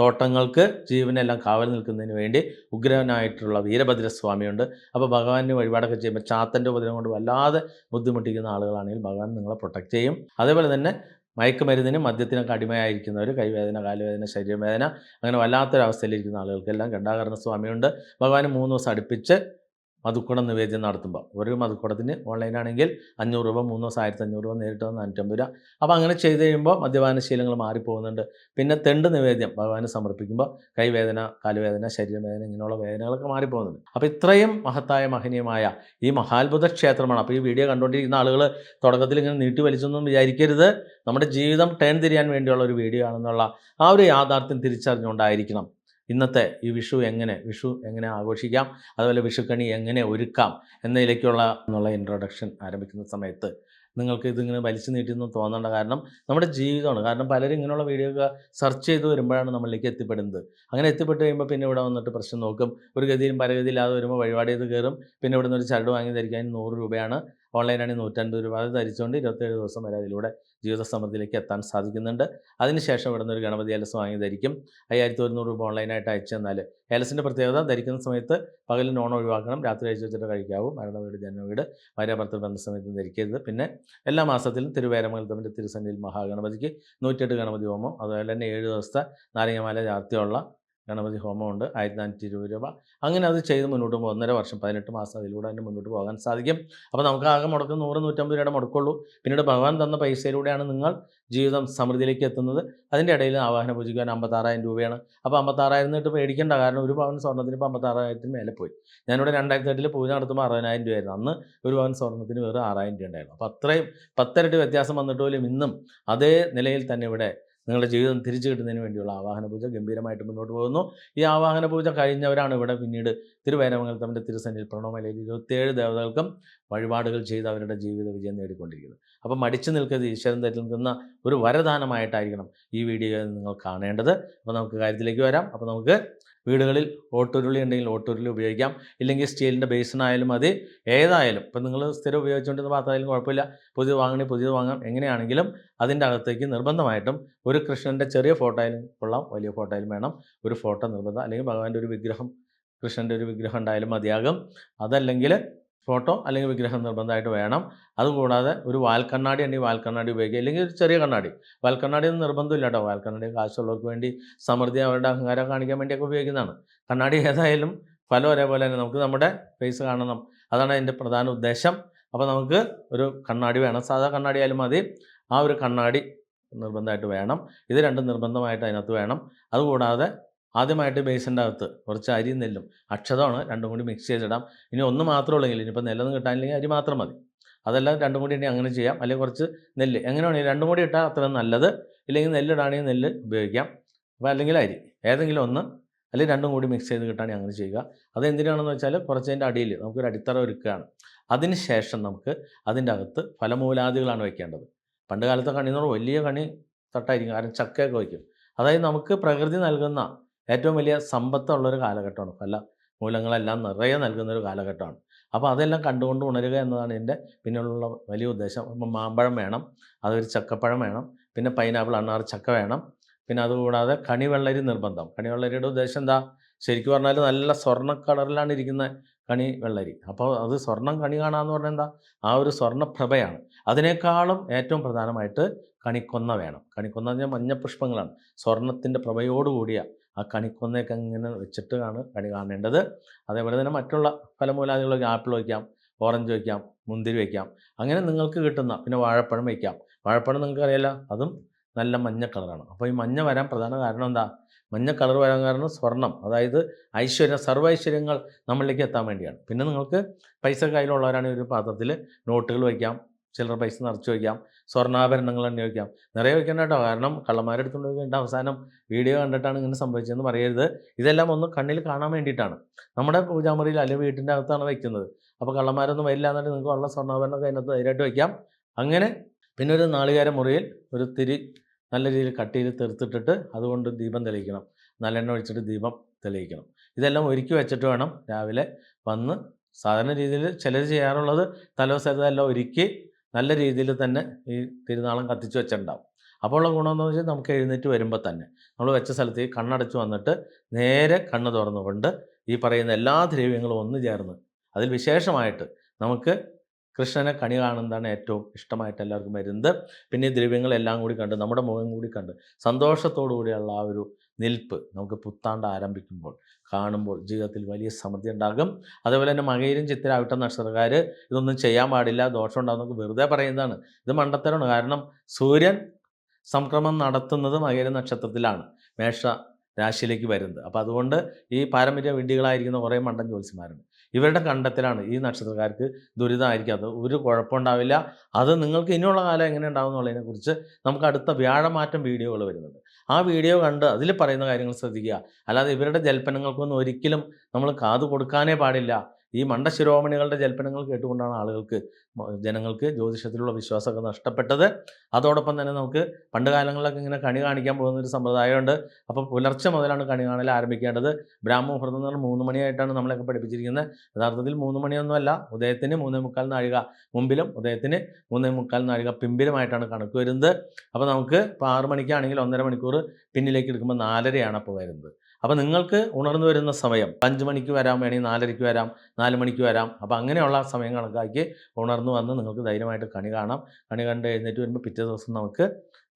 തോട്ടങ്ങൾക്ക് ജീവനെല്ലാം കാവൽ നിൽക്കുന്നതിന് വേണ്ടി ഉഗ്രനായിട്ടുള്ള വീരഭദ്രസ്വാമിയുണ്ട്. അപ്പോൾ ഭഗവാന് വഴിപാടൊക്കെ ചെയ്യുമ്പോൾ ചാത്തന്റെ ഉപദ്രവം കൊണ്ട് വല്ലാതെ ബുദ്ധിമുട്ടിക്കുന്ന ആളുകളാണെങ്കിൽ ഭഗവാൻ നിങ്ങളെ പ്രൊട്ടക്റ്റ് ചെയ്യും. അതേപോലെ തന്നെ മയക്കുമരുന്നിനും മദ്യത്തിനൊക്കെ അടിമയായിരിക്കുന്നവർ കൈവേദന കാലുവേദന ശരീരവേദന അങ്ങനെ വല്ലാത്തൊരവസ്ഥയിലിരിക്കുന്ന ആളുകൾക്കെല്ലാം ഗണ്ടാകരണ സ്വാമിയുണ്ട് ഭഗവാൻ മൂന്ന് ദിവസം അടുപ്പിച്ച് മധുക്കുടം നിവേദ്യം നടത്തുമ്പോൾ ഒരു മധുക്കുടത്തിന് ഓൺലൈനാണെങ്കിൽ അഞ്ഞൂറ് രൂപ മൂന്ന് ആയിരത്തി അഞ്ഞൂറ് രൂപ നേരിട്ട് വന്ന് അഞ്ഞൂറ്റമ്പത് രൂപ. അപ്പോൾ അങ്ങനെ ചെയ്ത് കഴിയുമ്പോൾ മദ്യപാന ശീലങ്ങൾ മാറിപ്പോകുന്നുണ്ട്. പിന്നെ തെണ്ട് നിവേദ്യം ഭഗവാന് സമർപ്പിക്കുമ്പോൾ കൈവേദന കാലുവേദന ശരീരവേദന ഇങ്ങനെയുള്ള വേദനകളൊക്കെ മാറിപ്പോകുന്നുണ്ട്. അപ്പോൾ ഇത്രയും മഹത്തായ മഹനീയമായ ഈ മഹാത്ഭുത ക്ഷേത്രമാണ് അപ്പോൾ ഈ വീഡിയോ കണ്ടുകൊണ്ടിരിക്കുന്ന ആളുകൾ തുടക്കത്തിൽ ഇങ്ങനെ നീട്ടി വലിച്ചൊന്നും വിചാരിക്കരുത്. നമ്മുടെ ജീവിതം ടേൺ തിരിയാൻ വേണ്ടിയുള്ള ഒരു വീഡിയോ ആണെന്നുള്ള ആ ഒരു യാഥാർത്ഥ്യം തിരിച്ചറിഞ്ഞുകൊണ്ടായിരിക്കണം. ഇന്നത്തെ ഈ വിഷു എങ്ങനെ? വിഷു എങ്ങനെ ആഘോഷിക്കാം? അതുപോലെ വിഷുക്കണി എങ്ങനെ ഒരുക്കാം? എന്നതിലേക്കുള്ള എന്നുള്ള ഇൻട്രൊഡക്ഷൻ ആരംഭിക്കുന്ന സമയത്ത് നിങ്ങൾക്ക് ഇതിങ്ങനെ വലിച്ചു നീട്ടിയൊന്നും തോന്നേണ്ട കാരണം നമ്മുടെ ജീവിതമാണ്. കാരണം പലരും ഇങ്ങനെയുള്ള വീഡിയോ ഒക്കെ സെർച്ച് ചെയ്ത് വരുമ്പോഴാണ് നമ്മളിലേക്ക് എത്തിപ്പെടുന്നത്. അങ്ങനെ എത്തിപ്പെട്ട് കഴിയുമ്പോൾ പിന്നെ ഇവിടെ വന്നിട്ട് പ്രശ്നം നോക്കും. ഒരു ഗതിയിലും പരഗതിയില്ലാതെ വരുമ്പോൾ വഴിപാട് ചെയ്ത് കയറും. പിന്നെ ഇവിടെ നിന്ന് ഒരു ചരട് വാങ്ങി ധരിക്കാൻ നൂറ് രൂപയാണ്. ഓൺലൈനാണെങ്കിൽ നൂറ്റൻപത് രൂപ. അത് ധരിച്ചുകൊണ്ട് ഇരുപത്തേഴ് ദിവസം വരെ അതിലൂടെ ജീവിത സമൃദ്ധിയിലേക്ക് എത്താൻ സാധിക്കുന്നുണ്ട്. അതിനുശേഷം ഇവിടെ നിന്ന് ഒരു ഗണപതി ഏലസ് വാങ്ങി ധരിക്കും അയ്യായിരത്തി ഒരുന്നൂറ് രൂപ ഓൺലൈനായിട്ട് അയച്ചു തന്നാൽ ഏലസിന്റെ പ്രത്യേകത ധരിക്കുന്ന സമയത്ത് പകൽ നോൺ ഒഴിവാക്കണം രാത്രി അയച്ചു വെച്ചിട്ട് കഴിക്കാവൂ. മരണ വീട് ജന്മ വീട് ഭാര്യ ഭർത്തൃ ബന്ധ സമയത്ത് ധരിക്കരുത്. പിന്നെ എല്ലാ മാസത്തിലും തിരുവേരമംഗലത്തിന്റെ തിരുസന്നിയിൽ മഹാഗണപതിക്ക് നൂറ്റെട്ട് ഗണപതി ഹോമം അതുപോലെ തന്നെ ഏഴ് ദിവസത്തെ നാരങ്ങമാല ചാർത്തിയുള്ള ഗണപതി ഹോമമുണ്ട്. ആയിരത്തി നാനൂറ്റി ഇരുപത് രൂപ. അങ്ങനെ അത് ചെയ്ത് മുന്നോട്ട് പോകും. ഒന്നര വർഷം പതിനെട്ട് മാസം അതിലൂടെ തന്നെ മുന്നോട്ട് പോകാൻ സാധിക്കും. അപ്പോൾ നമുക്ക് ആകെ മുടക്കം നൂറ് നൂറ്റമ്പത് രൂപയുടെ മുടക്കുള്ളൂ. പിന്നീട് ഭഗവാൻ തന്ന പൈസയിലൂടെയാണ് നിങ്ങൾ ജീവിതം സമൃദ്ധിയിലേക്ക് എത്തുന്നത്. അതിന്റെ ഇടയിൽ ആവാഹന പൂജിക്കാൻ അമ്പത്താറായിരം രൂപയാണ്. അപ്പോൾ അമ്പത്താറായിരം ഇട്ട് പേടിക്കേണ്ട. കാരണം ഒരു പവൻ സ്വർണത്തിന് ഇപ്പോൾ അമ്പത്താറായിരത്തിന് മേലെ പോയി. ഞാനിവിടെ രണ്ടായിരത്തി എട്ടിൽ പൂജ നടത്തുമ്പോൾ അറുപതിനായിരം രൂപയായിരുന്നു. അന്ന് ഒരു പവൻ സ്വർണത്തിന് വേറെ ആറായിരം രൂപ ഉണ്ടായിരുന്നു. അപ്പോൾ അത്രയും പത്തിരട്ടി വ്യത്യാസം വന്നിട്ട് പോലും ഇന്നും അതേ നിലയിൽ തന്നെ ഇവിടെ നിങ്ങളുടെ ജീവിതം തിരിച്ചു കിട്ടുന്നതിന് വേണ്ടിയുള്ള ആവാഹന പൂജ ഗംഭീരമായിട്ട് മുന്നോട്ട് പോകുന്നു. ഈ ആവാഹന പൂജ കഴിഞ്ഞവരാണ് ഇവിടെ പിന്നീട് തിരുവേരമംഗലത്തമ്മന്റെ തിരുസന്നിൽ പ്രണവമലയിൽ ഇരുപത്തിയേഴ് ദേവതകൾക്കും വഴിപാടുകൾ ചെയ്ത് അവരുടെ ജീവിത വിജയം നേടിക്കൊണ്ടിരിക്കുന്നത് അപ്പം മടിച്ചു നിൽക്കരുത് ഈശ്വരൻ തരിൽ നിൽക്കുന്ന ഒരു വരദാനമായിട്ടായിരിക്കണം ഈ വീഡിയോ നിങ്ങൾ കാണേണ്ടത്. അപ്പോൾ നമുക്ക് കാര്യത്തിലേക്ക് വരാം. അപ്പോൾ നമുക്ക് വീടുകളിൽ ഓട്ടുരുളി ഉണ്ടെങ്കിൽ ഓട്ടുരുളി ഉപയോഗിക്കാം. ഇല്ലെങ്കിൽ സ്റ്റീലിന്റെ ബേസിനായാലും മതി ഏതായാലും. ഇപ്പം നിങ്ങൾ സ്ഥിരം ഉപയോഗിച്ചുകൊണ്ടിരുന്ന പാത്രമായാലും കുഴപ്പമില്ല. പുതിയത് വാങ്ങണേ പുതിയത് വാങ്ങാം. എങ്ങനെയാണെങ്കിലും അതിന്റെ അകത്തേക്ക് നിർബന്ധമായിട്ടും ഒരു കൃഷ്ണന്റെ ചെറിയ ഫോട്ടോ ആയാലും കൊള്ളാം. വലിയ ഫോട്ടോ ആയാലും വേണം. ഒരു ഫോട്ടോ നിർബന്ധം. അല്ലെങ്കിൽ ഭഗവാന്റെ ഒരു വിഗ്രഹം കൃഷ്ണന്റെ ഒരു വിഗ്രഹം ഉണ്ടായാലും മതിയാകും. അതല്ലെങ്കിൽ ഫോട്ടോ അല്ലെങ്കിൽ വിഗ്രഹം നിർബന്ധമായിട്ട് വേണം. അതുകൂടാതെ ഒരു വാൽക്കണ്ണാടി ഉണ്ടെങ്കിൽ വാൽക്കണ്ണാടി ഉപയോഗിക്കുക. അല്ലെങ്കിൽ ഒരു ചെറിയ കണ്ണാടി. വാൽക്കണ്ണാടി ഒന്നും നിർബന്ധമില്ല കേട്ടോ. വാൽക്കണ്ണാടി കാശുള്ളവർക്ക് വേണ്ടി സമൃദ്ധി അവരുടെ അഹങ്കാരം കാണിക്കാൻ വേണ്ടിയൊക്കെ ഉപയോഗിക്കുന്നതാണ്. കണ്ണാടി ഏതായാലും ഫലം ഒരേപോലെ തന്നെ. നമുക്ക് നമ്മുടെ ഫേസ് കാണണം. അതാണ് അതിന്റെ പ്രധാന ഉദ്ദേശം. അപ്പോൾ നമുക്ക് ഒരു കണ്ണാടി വേണം. സാധാ കണ്ണാടി ആയാലും മതി. ആ ഒരു കണ്ണാടി നിർബന്ധമായിട്ട് വേണം. ഇത് രണ്ടും നിർബന്ധമായിട്ട് അതിനകത്ത് വേണം. അതുകൂടാതെ ആദ്യമായിട്ട് ബേസിന്റെ അകത്ത് കുറച്ച് അരി നെല്ലും അക്ഷതമാണ് രണ്ടും കൂടി മിക്സ് ചെയ്തിടാം. ഇനി ഒന്ന് മാത്രമേ ഉള്ളെങ്കിൽ ഇനിയിപ്പോൾ നെല്ലൊന്നും കിട്ടാനില്ലെങ്കിൽ അരി മാത്രം മതി. അതെല്ലാം രണ്ടും കൂടി ഇനി അങ്ങനെ ചെയ്യാം. അല്ലെങ്കിൽ കുറച്ച് നെല്ല്. എങ്ങനെ വേണമെങ്കിൽ രണ്ടും കൂടി ഇട്ടാൽ അത്രയും നല്ലത്. ഇല്ലെങ്കിൽ നെല്ലിടാണെങ്കിൽ നെല്ല് ഉപയോഗിക്കാം. അപ്പോൾ അല്ലെങ്കിൽ അരി. ഏതെങ്കിലും ഒന്ന് അല്ലെങ്കിൽ രണ്ടും കൂടി മിക്സ് ചെയ്ത് കിട്ടുകയാണെങ്കിൽ അങ്ങനെ ചെയ്യുക. അത് എന്തിനാണെന്ന് വെച്ചാൽ കുറച്ചതിന്റെ അടിയിൽ നമുക്കൊരു അടിത്തറ ഒരുക്കുകയാണ്. അതിന് ശേഷം നമുക്ക് അതിന്റെ അകത്ത് ഫലമൂലാദികളാണ് വെക്കേണ്ടത്. പണ്ട് കാലത്തെ കണിന്നോട് വലിയ കണി തട്ടായിരിക്കും. കാരണം ചക്കയൊക്കെ വയ്ക്കും. അതായത് നമുക്ക് പ്രകൃതി നൽകുന്ന ഏറ്റവും വലിയ സമ്പത്തുള്ളൊരു കാലഘട്ടമാണ്. പല മൂലങ്ങളെല്ലാം നിറയെ നൽകുന്നൊരു കാലഘട്ടമാണ്. അപ്പോൾ അതെല്ലാം കണ്ടുകൊണ്ട് ഉണരുക എന്നതാണ് എന്റെ പിന്നിലുള്ള വലിയ ഉദ്ദേശം. അപ്പം മാമ്പഴം വേണം അതൊരു ചക്കപ്പഴം വേണം പിന്നെ പൈനാപ്പിൾ അണ്ണാർ ചക്ക വേണം. പിന്നെ അതുകൂടാതെ കണിവെള്ളരി നിർബന്ധം. കണിവെള്ളരിയുടെ ഉദ്ദേശം എന്താ? ശരിക്കും പറഞ്ഞാൽ നല്ല സ്വർണ കളറിലാണ് ഇരിക്കുന്ന കണി വെള്ളരി അപ്പോൾ അത് സ്വർണം കണി കാണാന്ന് പറഞ്ഞാൽ എന്താ? ആ ഒരു സ്വർണപ്രഭയാണ് അതിനേക്കാളും ഏറ്റവും പ്രധാനമായിട്ട് കണിക്കൊന്ന വേണം. കണിക്കൊന്ന പറഞ്ഞാൽ മഞ്ഞപ്പുഷ്പങ്ങളാണ്. സ്വർണത്തിന്റെ പ്രഭയോടുകൂടിയ ആ കണിക്കൊന്നയൊക്കെ ഇങ്ങനെ വെച്ചിട്ടാണ് കണി കാണേണ്ടത്. അതേപോലെ തന്നെ മറ്റുള്ള ഫലമൂലാദികളൊക്കെ ആപ്പിൾ വയ്ക്കാം ഓറഞ്ച് വയ്ക്കാം മുന്തിരി വയ്ക്കാം. അങ്ങനെ നിങ്ങൾക്ക് കിട്ടുന്ന പിന്നെ വാഴപ്പഴം വയ്ക്കാം. വാഴപ്പഴം നിങ്ങൾക്ക് അറിയാലോ അതും നല്ല മഞ്ഞ കളറാണ്. അപ്പോൾ ഈ മഞ്ഞ വരാൻ പ്രധാന കാരണം എന്താ? മഞ്ഞ കളർ വരാൻ കാരണം സ്വർണം അതായത് ഐശ്വര്യം സർവ ഐശ്വര്യങ്ങൾ നമ്മളിലേക്ക് എത്താൻ വേണ്ടിയാണ്. പിന്നെ നിങ്ങൾക്ക് പൈസ കയ്യിലുള്ളവരാണെങ്കിൽ ഒരു പാത്രത്തിൽ നോട്ടുകൾ വയ്ക്കാം ചിലർ പൈസ നിറച്ച് വയ്ക്കാം. സ്വർണാഭരണങ്ങൾ തന്നെ വയ്ക്കാം നിറയെ വയ്ക്കണം കേട്ടോ. കാരണം കള്ളന്മാരെടുത്തുകൊണ്ട് വയ്ക്കേണ്ട അവസാനം വീഡിയോ കണ്ടിട്ടാണ് ഇങ്ങനെ സംഭവിച്ചതെന്ന് പറയരുത്. ഇതെല്ലാം ഒന്ന് കണ്ണിൽ കാണാൻ വേണ്ടിയിട്ടാണ്. നമ്മുടെ പൂജാമുറിയിൽ അല്ലെങ്കിൽ വീട്ടിന്റെ അകത്താണ് വയ്ക്കുന്നത്. അപ്പോൾ കള്ളന്മാരൊന്നും വരില്ല എന്നുണ്ടെങ്കിൽ നിങ്ങൾക്ക് ഉള്ള സ്വർണാഭരണമൊക്കെ അതിനകത്ത് ധൈര്യമായിട്ട് വയ്ക്കാം. അങ്ങനെ പിന്നെ ഒരു നാളികാര മുറിയിൽ ഒരു തിരി നല്ല രീതിയിൽ കട്ടിയിൽ തീർത്തിട്ടിട്ട് അതുകൊണ്ട് ദീപം തെളിയിക്കണം. നല്ലെണ്ണ ഒഴിച്ചിട്ട് ദീപം തെളിയിക്കണം. ഇതെല്ലാം ഒരുക്കി വെച്ചിട്ട് വേണം രാവിലെ വന്ന് സാധാരണ രീതിയിൽ ചിലർ ചെയ്യാറുള്ളത് തലേദിവസം എല്ലാം ഒരുക്കി നല്ല രീതിയിൽ തന്നെ ഈ തിരുനാളം കത്തിച്ച് വെച്ചിട്ടുണ്ടാവും. അപ്പോൾ ഉള്ള ഗുണമെന്ന് വെച്ചാൽ നമുക്ക് എഴുന്നേറ്റ് വരുമ്പോൾ തന്നെ നമ്മൾ വെച്ച സ്ഥലത്ത് കണ്ണടച്ച് വന്നിട്ട് നേരെ കണ്ണ് തുറന്നുകൊണ്ട് ഈ പറയുന്ന എല്ലാ ദ്രവ്യങ്ങളും ഒന്ന് ചേർന്ന് അതിൽ വിശേഷമായിട്ട് നമുക്ക് കൃഷ്ണനെ കണി കാണുന്നതാണ് ഏറ്റവും ഇഷ്ടമായിട്ട് എല്ലാവർക്കും വരുന്നത്. പിന്നെ ഈ ദ്രവ്യങ്ങളെല്ലാം കൂടി കണ്ട് നമ്മുടെ മുഖം കൂടി കണ്ട് സന്തോഷത്തോടു കൂടിയുള്ള ആ ഒരു നിൽപ്പ് നമുക്ക് പുത്താണ്ട് ആരംഭിക്കുമ്പോൾ കാണുമ്പോൾ ജീവിതത്തിൽ വലിയ സമൃദ്ധി ഉണ്ടാകും. അതേപോലെ തന്നെ മകയിലും ചിത്തിരാവിട്ട നക്ഷത്രക്കാർ ഇതൊന്നും ചെയ്യാൻ പാടില്ല ദോഷം ഉണ്ടാകുന്നൊക്കെ വെറുതെ പറയുന്നതാണ്. ഇത് മണ്ടത്തരമാണ്. കാരണം സൂര്യൻ സംക്രമം നടത്തുന്നത് മകര നക്ഷത്രത്തിലാണ് മേഷ രാശിയിലേക്ക് വരുന്നത്. അപ്പോൾ അതുകൊണ്ട് ഈ പാരമ്പര്യ വിഡ്ഢികളായിരിക്കുന്ന കുറേ മണ്ടൻ ജ്യോത്സ്യന്മാരുണ്ട് ഇവരുടെ കണ്ടെത്തലാണ് ഈ നക്ഷത്രക്കാർക്ക് ദുരിതമായിരിക്കും. അത് ഒരു കുഴപ്പമുണ്ടാവില്ല അത് നിങ്ങൾക്ക് ഇനിയുള്ള കാലം എങ്ങനെ ഉണ്ടാവും എന്നുള്ളതിനെക്കുറിച്ച് നമുക്ക് അടുത്ത വ്യാഴമാറ്റം വീഡിയോകൾ വരുന്നുണ്ട്. ആ വീഡിയോ കണ്ട് അതിൽ പറയുന്ന കാര്യങ്ങൾ ശ്രദ്ധിക്കുക. അല്ലാതെ ഇവരുടെ ജൽപ്പനങ്ങൾക്കൊന്നും ഒരിക്കലും നമ്മൾ കാത് കൊടുക്കാനേ പാടില്ല. ഈ മണ്ടശിരോമണികളുടെ ജൽപ്പനങ്ങൾ കേട്ടുകൊണ്ടാണ് ആളുകൾക്ക് ജനങ്ങൾക്ക് ജ്യോതിഷത്തിലുള്ള വിശ്വാസമൊക്കെ നഷ്ടപ്പെട്ടത്. അതോടൊപ്പം തന്നെ നമുക്ക് പണ്ട് കാലങ്ങളിലൊക്കെ ഇങ്ങനെ കണി കാണിക്കാൻ പോകുന്ന ഒരു സമ്പ്രദായമുണ്ട്. അപ്പോൾ പുലർച്ചെ മുതലാണ് കണി കാണൽ ആരംഭിക്കേണ്ടത്. ബ്രാഹ്മുഹൂർത്തം എന്ന് പറഞ്ഞാൽ മൂന്ന് മണിയായിട്ടാണ് നമ്മളൊക്കെ പഠിപ്പിച്ചിരിക്കുന്നത്. യഥാർത്ഥത്തിൽ മൂന്ന് മണിയൊന്നുമല്ല ഉദയത്തിന് മൂന്നേ മുക്കാൽ നാഴിക മുമ്പിലും ഉദയത്തിന് മൂന്നേ മുക്കാൽ നാഴിക പിമ്പിലുമായിട്ടാണ് കണക്ക് വരുന്നത്. അപ്പോൾ നമുക്ക് ഇപ്പോൾ ആറ് മണിക്കാണെങ്കിൽ ഒന്നര മണിക്കൂർ പിന്നിലേക്ക് എടുക്കുമ്പോൾ നാലരയാണ് അപ്പോൾ വരുന്നത്. അപ്പോൾ നിങ്ങൾക്ക് ഉണർന്നു വരുന്ന സമയം അഞ്ച് മണിക്ക് വരാം വേണമെങ്കിൽ നാലരയ്ക്ക് വരാം നാല് മണിക്ക് വരാം അപ്പോൾ അങ്ങനെയുള്ള സമയം കണക്കാക്കി ഉണർന്നു വന്ന് നിങ്ങൾക്ക് ധൈര്യമായിട്ട് കണി കാണാം. കണി കണ്ട് എഴുന്നേറ്റ് വരുമ്പോൾ പിറ്റേ ദിവസം നമുക്ക്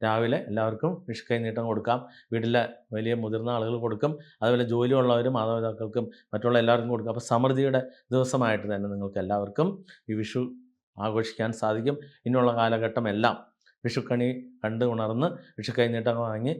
രാവിലെ എല്ലാവർക്കും വിഷു കൈനീട്ടം കൊടുക്കാം. വീട്ടിലെ വലിയ മുതിർന്ന ആളുകൾ കൊടുക്കും. അതുപോലെ ജോലിയുള്ളവരും മാതാപിതാക്കൾക്കും മറ്റുള്ള എല്ലാവർക്കും കൊടുക്കും. അപ്പോൾ സമൃദ്ധിയുടെ ദിവസമായിട്ട് തന്നെ നിങ്ങൾക്ക് എല്ലാവർക്കും ഈ വിഷു ആഘോഷിക്കാൻ സാധിക്കും. ഇനിയുള്ള കാലഘട്ടമെല്ലാം വിഷുക്കണി കണ്ട് ഉണർന്ന് വിഷുക്കൈ കൈനീട്ടം വാങ്ങി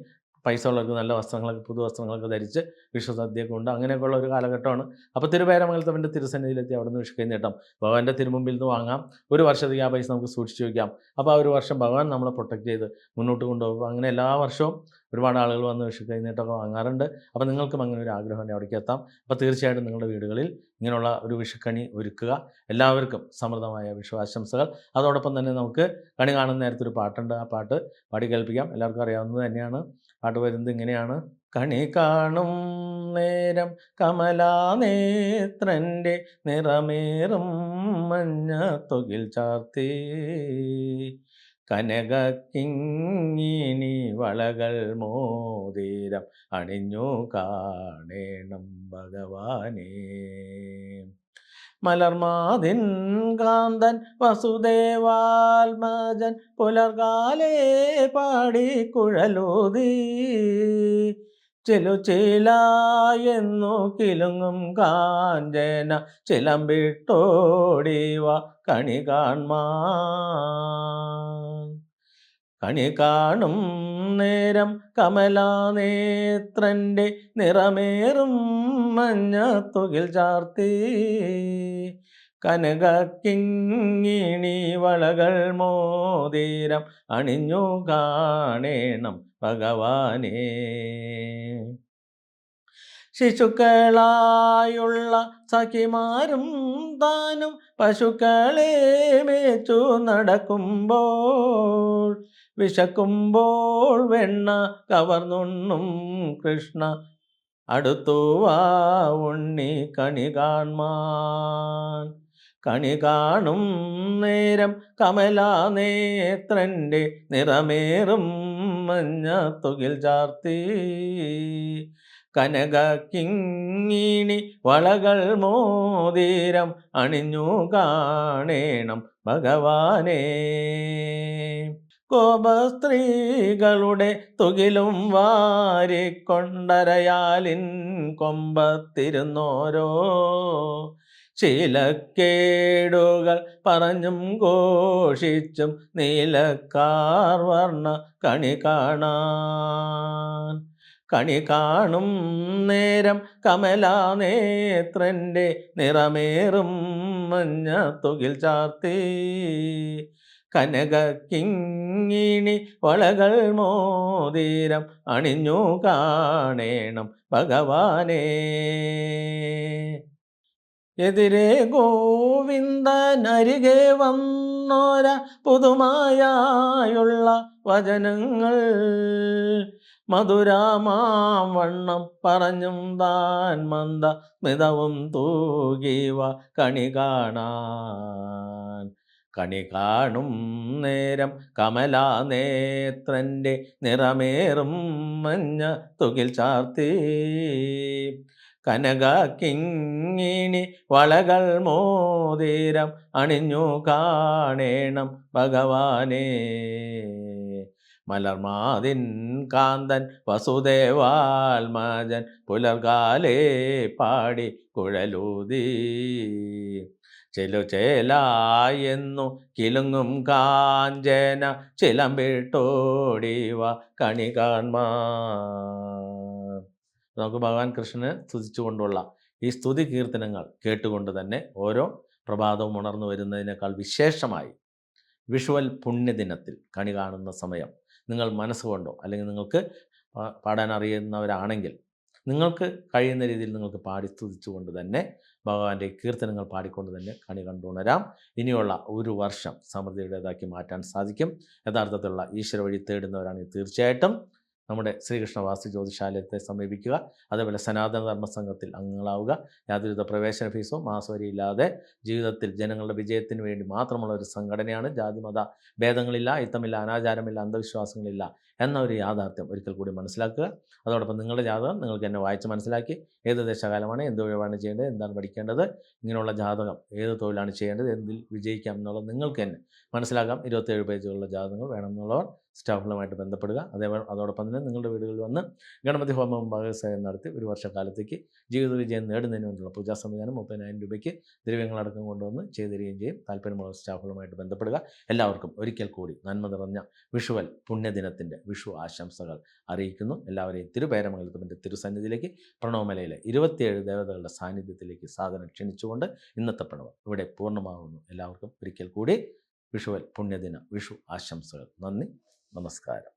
പൈസ ഉള്ളവർക്ക് നല്ല വസ്ത്രങ്ങളൊക്കെ പുതു വസ്ത്രങ്ങളൊക്കെ ധരിച്ച് വിഷുസദ്യയൊക്കെ ഉണ്ട്. അങ്ങനെയൊക്കെയുള്ള ഒരു കാലഘട്ടമാണ്. അപ്പോൾ തിരുവേരമംഗലത്തവന്റെ തിരുസന്നിധിയിലെത്തി അവിടെ നിന്ന് വിഷു കൈനീട്ടം ഭഗവാന്റെ തിരുമുമ്പിൽ നിന്ന് വാങ്ങാം. ഒരു വർഷത്തേക്ക് ആ പൈസ നമുക്ക് സൂക്ഷിച്ച് വയ്ക്കാം അപ്പോൾ ആ ഒരു വർഷം ഭഗവാൻ നമ്മളെ പ്രൊട്ടക്റ്റ് ചെയ്ത് മുന്നോട്ട് കൊണ്ടുപോകും. അങ്ങനെ എല്ലാ വർഷവും ഒരുപാട് ആളുകൾ വന്ന് വിഷു കൈനീട്ടമൊക്കെ വാങ്ങാറുണ്ട്. അപ്പോൾ നിങ്ങൾക്കും അങ്ങനെ ഒരു ആഗ്രഹം ഉണ്ടെങ്കിൽ അവിടേക്ക് എത്താം. അപ്പോൾ തീർച്ചയായിട്ടും നിങ്ങളുടെ വീടുകളിൽ ഇങ്ങനെയുള്ള ഒരു വിഷുക്കണി ഒരുക്കുക. എല്ലാവർക്കും സമൃദ്ധമായ വിഷു ആശംസകൾ അതോടൊപ്പം തന്നെ നമുക്ക് കണി കാണുന്ന നേരത്തെ ഒരു പാട്ടുണ്ട്. ആ പാട്ട് പാടി കേൾപ്പിക്കാം. എല്ലാവർക്കും അറിയാവുന്നത് തന്നെയാണ്. പാട്ട് വരുന്നത് ഇങ്ങനെയാണ്. കണി കാണും നേരം കമലാനേത്രന്റെ നിറമേറും മഞ്ഞ തൊകിൽ ചാർത്തി. കനകിങ്ങിനി വളകൾ മോതിരം അണിഞ്ഞു കാണേണം ഭഗവാനേ. മലർമാതിൻ കാന്തൻ വസുദേവാത്മജൻ പുലർകാലേ പാടി കുഴലൂതി. ചെലു എന്നു കിലുങ്ങും കാഞ്ചന ചിലമ്പിട്ടോടിവ കണി കാൺമാൻ കണി കാണും നേരം കമലാനേത്രന്റെ നിറമേറും മഞ്ഞ തുകിൽ ചാർത്തി. കനകക്കിങ്ങിണി വളകൾ മോതിരം അണിഞ്ഞു കാണേണം ഭഗവാനേ. ശിശുക്കളായുള്ള സഖിമാരും താനും പശുക്കളെ മേച്ചു നടക്കുമ്പോൾ വിശക്കുമ്പോൾ വെണ്ണ കവർന്നുണ്ണും കൃഷ്ണ. അടുത്തുവാ ഉണ്ണി കണി കാൺമാൻ. കണി കാണും നേരം കമലാനേത്രന്റെ നിറമേറും മഞ്ഞ തുകിൽ ചാർത്തി. കനകിങ്ങിണി വളകൾ മോതിരം അണിഞ്ഞു കാണേണം ഭഗവാനേ. കോപസ്ത്രീകളുടെ തുകിലും വാരിക്കൊണ്ടരയാലിൻ കൊമ്പത്തിരുന്നോരോ. ശീലക്കേടുകൾ പറഞ്ഞും ഘോഷിച്ചും നീലക്കാർ വർണ കണി കാണാൻ കണി കാണും നേരം കമലാനേത്രന്റെ നിറമേറും മഞ്ഞ തുകിൽ ചാർത്തി. കനകക്കിങ്ങിണി വളകൾ മോതിരം അണിഞ്ഞു കാണേണം ഭഗവാനെ. എതിരെ ഗോവിന്ദനരികെ വന്നോര പുതുമായുള്ള വചനങ്ങൾ. മധുരാമാം വണ്ണം പറഞ്ഞും താൻ മന്ദ മിതവും തൂകിവ കണി കാണാൻ. കണി കാണും നേരം കമലാനേത്രന്റെ നിറമേറും മഞ്ഞ തുകിൽ ചാർത്തി. കനക കിങ്ങിണി വളകൾ മോതിരം അണിഞ്ഞു കാണേണം ഭഗവാനേ. മലർമാതിൻ കാന്തൻ വസുദേവാൽമജൻ പുലർകാലേ പാടി കുഴലൂതി. ചെലു ചേലായെന്നു കിലുങ്ങും കാഞ്ചന ചിലമ്പിട്ടോടിവ കണി കാൺമാ. നമുക്ക് ഭഗവാൻ കൃഷ്ണനെ സ്തുതിച്ചുകൊണ്ടുള്ള ഈ സ്തുതി കീർത്തനങ്ങൾ കേട്ടുകൊണ്ട് തന്നെ ഓരോ പ്രഭാതവും ഉണർന്നു വരുന്നതിനേക്കാൾ വിശേഷമായി വിഷുവൽ പുണ്യദിനത്തിൽ കണി കാണുന്ന സമയം നിങ്ങൾ മനസ്സുകൊണ്ടോ അല്ലെങ്കിൽ നിങ്ങൾക്ക് പാടാൻ അറിയുന്നവരാണെങ്കിൽ നിങ്ങൾക്ക് കഴിയുന്ന രീതിയിൽ നിങ്ങൾക്ക് പാടി സ്തുതിച്ചുകൊണ്ട് തന്നെ ഭഗവാന്റെ കീർത്തനങ്ങൾ പാടിക്കൊണ്ട് തന്നെ കണി കണ്ടുണരാം ഇനിയുള്ള ഒരു വർഷം സമൃദ്ധിയുടേതാക്കി മാറ്റാൻ സാധിക്കും. യഥാർത്ഥത്തിലുള്ള ഈശ്വര വഴി തേടുന്നവരാണെങ്കിൽ തീർച്ചയായിട്ടും നമ്മുടെ ശ്രീകൃഷ്ണ വാസ്തു ജ്യോതിശാലയത്തെ സമീപിക്കുക. അതേപോലെ സനാതന ധർമ്മ സംഘത്തിൽ അംഗങ്ങളാവുക. യാതൊരുവിധ പ്രവേശന ഫീസോ മാസവരിയില്ലാതെ ജീവിതത്തിൽ ജനങ്ങളുടെ വിജയത്തിന് വേണ്ടി മാത്രമുള്ള ഒരു സംഘടനയാണ്. ജാതിമത ഭേദങ്ങളില്ല ഇത്തമില്ല അനാചാരമില്ല അന്ധവിശ്വാസങ്ങളില്ല എന്ന ഒരു യാഥാർത്ഥ്യം ഒരിക്കൽ കൂടി മനസ്സിലാക്കുക. അതോടൊപ്പം നിങ്ങളുടെ ജാതകം നിങ്ങൾക്ക് എന്നെ വായിച്ച് മനസ്സിലാക്കി. ഏത് ദേശകാലമാണ് എന്ത് ഒഴിവാണ് ചെയ്യേണ്ടത് എന്താണ് പഠിക്കേണ്ടത് ഇങ്ങനെയുള്ള ജാതകം ഏത് തൊഴിലാണ് ചെയ്യേണ്ടത് എന്തിൽ വിജയിക്കാം എന്നുള്ളത് നിങ്ങൾക്ക് തന്നെ മനസ്സിലാക്കാം. ഇരുപത്തേഴ് പേജുകളുള്ള ജാതകങ്ങൾ വേണമെന്നുള്ളവർ സ്റ്റാഫുകളുമായിട്ട് ബന്ധപ്പെടുക. അതേപോലെ അതോടൊപ്പം തന്നെ നിങ്ങളുടെ വീടുകളിൽ വന്ന് ഗണപതി ഹോമം ഭാഗസേവം നടത്തി ഒരു വർഷക്കാലത്തേക്ക് ജീവിത വിജയം നേടുന്നതിന് വേണ്ടിയുള്ള പൂജാ സംവിധാനം മുപ്പതിനായിരം രൂപയ്ക്ക് ദ്രവ്യങ്ങളടക്കം കൊണ്ടുവന്ന് ചെയ്തു തരികയും ചെയ്യും. താല്പര്യമുള്ള സ്റ്റാഫുകളുമായിട്ട് ബന്ധപ്പെടുക. എല്ലാവർക്കും ഒരിക്കൽ കൂടി നന്മ നിറഞ്ഞ വിഷുവൽ പുണ്യദിനത്തിന്റെ വിഷു ആശംസകൾ അറിയിക്കുന്നു. എല്ലാവരെയും തിരുപേരമംഗലത്തിന്റെ തിരുസന്നിധിയിലേക്ക് പ്രണവമലയിലെ ഇരുപത്തിയേഴ് ദേവതകളുടെ സാന്നിധ്യത്തിലേക്ക് സാധനം ക്ഷണിച്ചുകൊണ്ട് ഇന്നത്തെ പ്രണവം ഇവിടെ പൂർണമാകുന്നു. എല്ലാവർക്കും ഒരിക്കൽ കൂടി വിഷുവൽ പുണ്യദിന വിഷു ആശംസകൾ. നന്ദി. നമസ്കാരം.